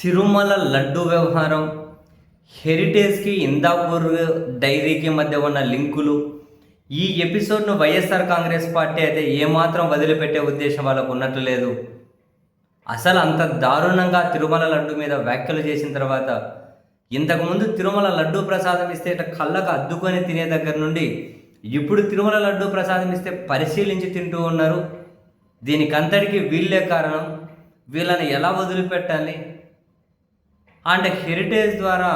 తిరుమల లడ్డు వ్యవహారం హెరిటేజ్కి ఇందాపూర్ డైరీకి మధ్య ఉన్న లింకులు ఈ ఎపిసోడ్ను వైఎస్ఆర్ కాంగ్రెస్ పార్టీ అయితే ఏమాత్రం వదిలిపెట్టే ఉద్దేశం వాళ్ళకు ఉన్నట్లు లేదు. అసలు అంత దారుణంగా తిరుమల లడ్డు మీద వ్యాఖ్యలు చేసిన తర్వాత ఇంతకుముందు తిరుమల లడ్డు ప్రసాదం ఇస్తే ఇట్లా కళ్ళకు అద్దుకొని తినే దగ్గర నుండి ఇప్పుడు తిరుమల లడ్డు ప్రసాదం ఇస్తే పరిశీలించి తింటూ ఉన్నారు. దీనికంతటికీ వీళ్ళే కారణం. వీళ్ళని ఎలా వదిలిపెట్టాలి? అండ్ హెరిటేజ్ ద్వారా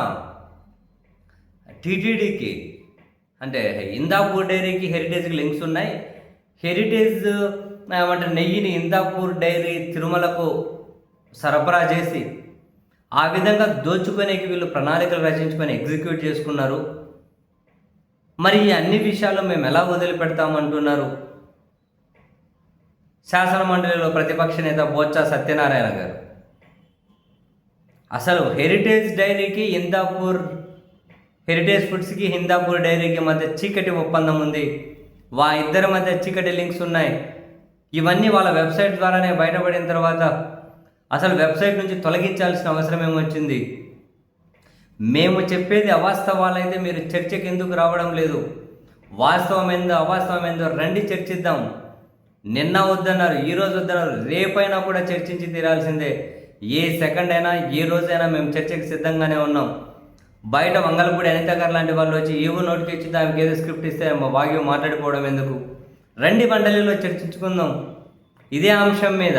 టీటీడీకి అంటే ఇందాపూర్ డైరీకి హెరిటేజ్కి లింక్స్ ఉన్నాయి. హెరిటేజ్ అంటే నెయ్యిని ఇందాపూర్ డైరీ తిరుమలకు సరఫరా చేసి ఆ విధంగా దోచుకునేకి వీళ్ళు ప్రణాళికలు రచించుకొని ఎగ్జిక్యూట్ చేసుకున్నారు. మరి ఈ అన్ని విషయాలు మేము ఎలా వదిలిపెడతామంటున్నారు? శాసనమండలిలో ప్రతిపక్ష నేత బొత్స సత్యనారాయణ గారు. అసలు హెరిటేజ్ డైరీకి ఇందాపూర్ హెరిటేజ్ ఫుడ్స్కి హిందాపూర్ డైరీకి మధ్య చీకటి ఒప్పందం ఉంది. వా ఇద్దరి మధ్య చీకటి లింక్స్ ఉన్నాయి. ఇవన్నీ వాళ్ళ వెబ్సైట్ ద్వారానే బయటపడిన తర్వాత అసలు వెబ్సైట్ నుంచి తొలగించాల్సిన అవసరం ఏమొచ్చింది మేము చెప్పేది అవాస్తవాలైతే మీరు చర్చకి ఎందుకు రావడం లేదు? వాస్తవం ఏందో అవాస్తవం ఏందో రండి చర్చిద్దాం. నిన్న వద్దన్నారు ఈరోజు వద్దన్నారు. రేపైనా కూడా చర్చించి తీరాల్సిందే. ఏ సెకండ్ అయినా ఏ రోజైనా మేము చర్చకి సిద్ధంగానే ఉన్నాం. బయట మంగళపూడి అనిత గారు లాంటి వాళ్ళు వచ్చి ఏవో నోటికి ఇచ్చి దానికి ఏదో స్క్రిప్ట్ ఇస్తే మా భాగ్యం మాట్లాడిపోవడం ఎందుకు? రండి మండలిలో చర్చించుకుందాం. ఇదే అంశం మీద.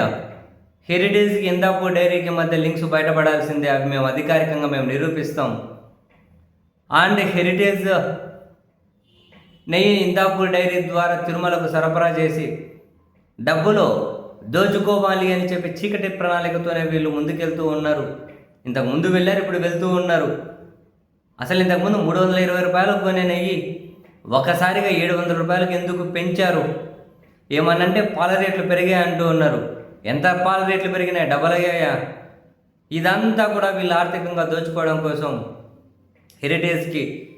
హెరిటేజ్కి ఇందాపూర్ డైరీకి మధ్య లింక్స్ బయటపడాల్సిందే అవి మేము అధికారికంగా మేము నిరూపిస్తాం. అండ్ హెరిటేజ్ నెయ్యి ఇందాపూర్ డైరీ ద్వారా తిరుమలకు సరఫరా చేసి డబ్బులో దోచుకోవాలి అని చెప్పి చీకటి ప్రణాళికతోనే వీళ్ళు ముందుకెళ్తూ ఉన్నారు. ఇంతకు ముందు వెళ్ళారు ఇప్పుడు వెళ్తూ ఉన్నారు. అసలు ఇంతకుముందు మూడు వందల ఇరవై రూపాయలకు కొనే నెయ్యి ఒకసారిగా ఏడు వందల రూపాయలకు ఎందుకు పెంచారు? ఏమనంటే పాల రేట్లు పెరిగాయి అంటూ ఉన్నారు. ఎంత పాల రేట్లు పెరిగినాయి? డబల్ అయ్యాయా? ఇదంతా కూడా వీళ్ళు ఆర్థికంగా దోచుకోవడం కోసం హెరిటేజ్కి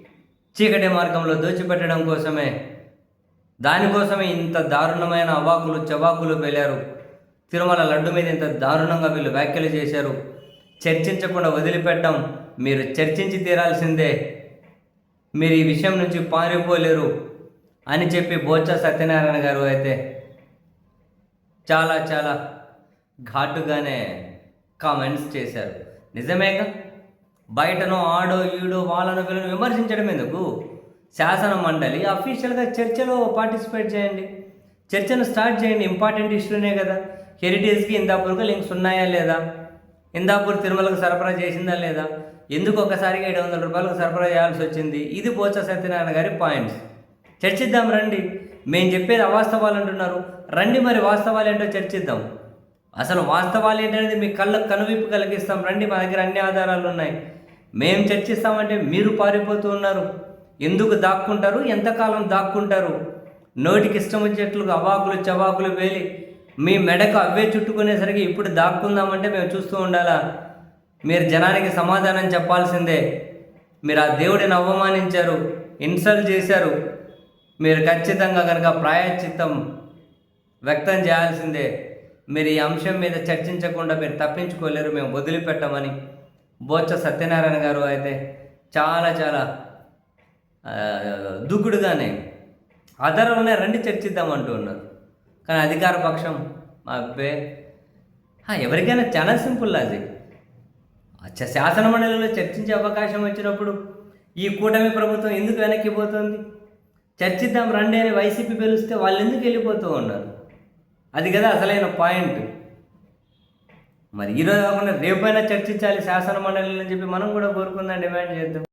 చీకటి మార్గంలో దోచిపెట్టడం కోసమే. దానికోసమే ఇంత దారుణమైన అవాకులు చవాకులు పెళ్ళారు తిరుమల లడ్డు మీద ఇంత దారుణంగా వీళ్ళు వ్యాఖ్యలు చేశారు. చర్చించకుండా వదిలిపెట్టం మీరు చర్చించి తీరాల్సిందే. మీరు ఈ విషయం నుంచి పారిపోలేరు అని చెప్పి బోచ సత్యనారాయణ గారు అయితే చాలా చాలా ఘాటుగానే కామెంట్స్ చేశారు. నిజమేగా బయటనో ఆడో ఈడో వాళ్ళను వీళ్ళను విమర్శించడం ఎందుకు? శాసన మండలి అఫీషియల్గా చర్చలో పార్టిసిపేట్ చేయండి. చర్చను స్టార్ట్ చేయండి. ఇంపార్టెంట్ ఇష్యూనే కదా. హెరిటేజ్కి ఇందాపూర్కి లింక్స్ ఉన్నాయా లేదా? ఇందాపూర్ తిరుమలకు సరఫరా చేసిందా లేదా? ఎందుకు ఒకసారిగా ఏడు వందల రూపాయలకు సరఫరా చేయాల్సి వచ్చింది? ఇది బోచ సత్యనారాయణ గారి పాయింట్స్. చర్చిద్దాం రండి. మేము చెప్పేది అవాస్తవాలు అంటున్నారు. రండి మరి వాస్తవాలు ఏంటో చర్చిద్దాం. అసలు వాస్తవాలు ఏంటనేది మీ కళ్ళకు కనువిప్పు కలిగిస్తాం. రండి మా దగ్గర అన్ని ఆధారాలు ఉన్నాయి. మేము చర్చిస్తామంటే మీరు పారిపోతూ ఉన్నారు. ఎందుకు దాక్కుంటారు? ఎంతకాలం దాక్కుంటారు? నోటికి ఇష్టం వచ్చేట్లుగా అవాకులు చవాకులు వేలి మీ మెడకు అవే చుట్టుకునేసరికి ఇప్పుడు దాక్కుందామంటే మేము చూస్తూ ఉండాలా? మీరు జనానికి సమాధానం చెప్పాల్సిందే. మీరు ఆ దేవుడిని అవమానించారు ఇన్సల్ట్ చేశారు. మీరు ఖచ్చితంగా కనుక ప్రాయశ్చిత్తం వ్యక్తం చేయాల్సిందే. మీరు ఈ అంశం మీద చర్చించకుండా మీరు తప్పించుకోలేరు మేము వదిలిపెట్టమని. బోచ్చ సత్యనారాయణ గారు అయితే చాలా చాలా ఆ, దూకుడుగానే ఆధారాలనే రండి చర్చిద్దాం అంటూ ఉన్నారు. కానీ అధికార పక్షం మా అబ్బే ఎవరికైనా చాలా సింపుల్ లాజిక్ శాసనమండలిలో శాసన చర్చించే అవకాశం వచ్చినప్పుడు ఈ కూటమి ప్రభుత్వం ఎందుకు వెనక్కి పోతుంది? చర్చిద్దాం రండి అని వైసీపీ పిలిస్తే వాళ్ళు ఎందుకు వెళ్ళిపోతూ ఉన్నారు? అది కదా అసలైన పాయింట్. మరి ఈరోజు కాకుండా రేపైనా చర్చించాలి శాసన మండలిని చెప్పి మనం కూడా కోరుకుందాం డిమాండ్ చేద్దాం.